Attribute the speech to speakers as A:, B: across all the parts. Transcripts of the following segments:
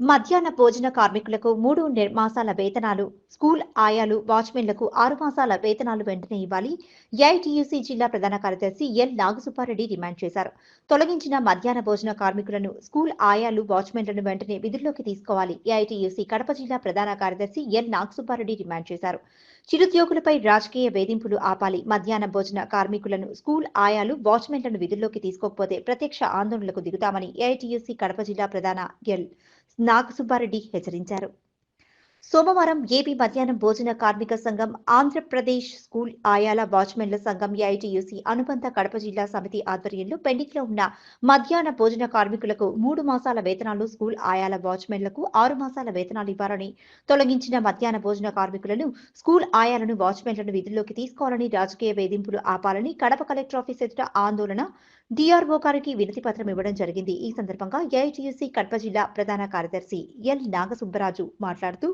A: మధ్యాహ్న భోజన కార్మికులకు మూడు మాసాల వేతనాలు స్కూల్ ఆయాలు వాచ్మెన్లకు ఆరు మాసాల వేతనాలు వెంటనే ఇవ్వాలి. ఏఐటీయూసీ జిల్లా ప్రధాన కార్యదర్శి ఎల్ నాగసుబ్బారెడ్డి డిమాండ్ చేశారు. తొలగించిన మధ్యాహ్న భోజన కార్మికులను స్కూల్ ఆయాలు వాచ్మెన్లను వెంటనే విధుల్లోకి తీసుకోవాలి. ఏఐటీయూసీ కడప జిల్లా ప్రధాన కార్యదర్శి ఎల్ నాగసుబ్బారెడ్డి డిమాండ్ చేశారు. చిరుద్యోగులపై రాజకీయ వేధింపులు ఆపాలి. మధ్యాహ్న భోజన కార్మికులను స్కూల్ ఆయాలు వాచ్మెన్లను విధుల్లోకి తీసుకోకపోతే ప్రత్యక్ష ఆందోళనలకు దిగుతామని ఏఐటీయూసీ కడప జిల్లా ప్రధాన ఎల్ నాగసుబ్బారెడ్డి హెచ్చరించారు. సోమవారం ఏపీ మధ్యాహ్నం భోజన కార్మిక సంఘం ఆంధ్రప్రదేశ్ స్కూల్ ఆయాల వాచ్మెన్ల సంఘం ఏఐటీయూసీ అనుబంధ కడప జిల్లా సమితి ఆధ్వర్యంలో పెండింగ్లో ఉన్న మధ్యాహ్న భోజన కార్మికులకు మూడు మాసాల వేతనాలు స్కూల్ ఆయాల వాచ్మెన్లకు ఆరు మాసాల వేతనాలు ఇవ్వాలని తొలగించిన మధ్యాహ్న భోజన కార్మికులను స్కూల్ ఆయాలను వాచ్మెన్లను విధుల్లోకి తీసుకోవాలని రాజకీయ వేధింపులు ఆపాలని కడప కలెక్టర్ ఆఫీస్ ఎదుట ఆందోళన డిఆర్ఓ గారికి వినతి పత్రం ఇవ్వడం జరిగింది. ఈ సందర్భంగా ఏఐటీయూసీ కడప జిల్లా ప్రధాన కార్యదర్శి ఎల్ నాగసుబ్బరాజు మాట్లాడుతూ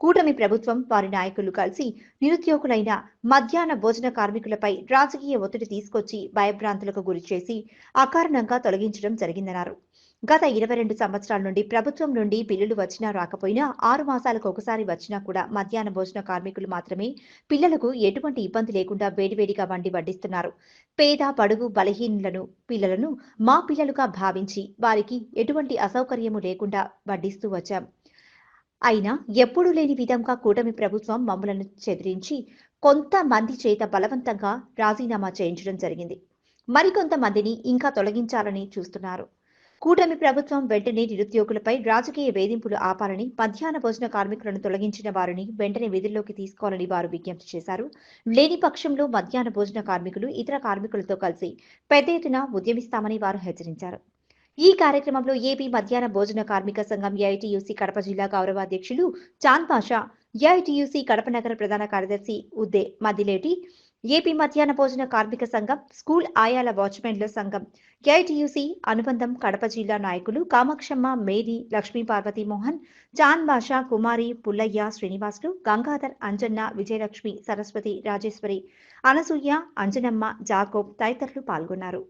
A: కూటమి ప్రభుత్వం వారి నాయకులు కలిసి నిరుద్యోగులైన మధ్యాహ్న భోజన కార్మికులపై రాజకీయ ఒత్తిడి తీసుకొచ్చి భయభ్రాంతులకు గురి చేసి అకారణంగా తొలగించడం జరిగిందన్నారు. గత ఇరవై రెండు సంవత్సరాల నుండి ప్రభుత్వం నుండి బిల్లులు వచ్చినా రాకపోయినా ఆరు మాసాలకు ఒకసారి వచ్చినా కూడా మధ్యాహ్న భోజన కార్మికులు మాత్రమే పిల్లలకు ఎటువంటి ఇబ్బంది లేకుండా వేడివేడిగా వండి వడ్డిస్తున్నారు. పేద పడుగు బలహీనులను పిల్లలను మా పిల్లలుగా భావించి వారికి ఎటువంటి అసౌకర్యము లేకుండా వడ్డిస్తూ వచ్చాం. అయినా ఎప్పుడూ లేని విధంగా కూటమి ప్రభుత్వం మమ్మలను చెదిరించి కొంతమంది చేత బలవంతంగా రాజీనామా చేయించడం జరిగింది. మరికొంతమందిని ఇంకా తొలగించాలని చూస్తున్నారు. కూటమి ప్రభుత్వం వెంటనే నిరుద్యోగులపై రాజకీయ వేధింపులు ఆపాలని మధ్యాహ్న భోజన కార్మికులను తొలగించిన వారిని వెంటనే విధుల్లోకి తీసుకోవాలని వారు విజ్ఞప్తి చేశారు. లేని పక్షంలో మధ్యాహ్న భోజన కార్మికులు ఇతర కార్మికులతో కలిసి పెద్ద ఎత్తున ఉద్యమిస్తామని వారు హెచ్చరించారు. ఈ కార్యక్రమంలో ఏపీ మధ్యాహ్న భోజన కార్మిక సంఘం ఏఐటియుసి కడప జిల్లా గౌరవ అధ్యక్షులు చాంద్ పాషా ఏఐటియుసి కడప నగర ప్రధాన కార్యదర్శి ఉద్దే మదిలేటి ఏపీ మధ్యాహ్న భోజన కార్మిక సంఘం స్కూల్ ఆయాల వాచ్మెన్ల సంఘం ఏఐటియుసి అనుబంధం కడప జిల్లా నాయకులు కామాక్షమ్మ మేరీ లక్ష్మీ పార్వతి మోహన్ చాంద్ బాషా కుమారి పుల్లయ్య శ్రీనివాసులు గంగాధర్ అంజన్న విజయలక్ష్మి సరస్వతి రాజేశ్వరి అనసూయ అంజనమ్మ జాకోబ్ తదితరులు పాల్గొన్నారు.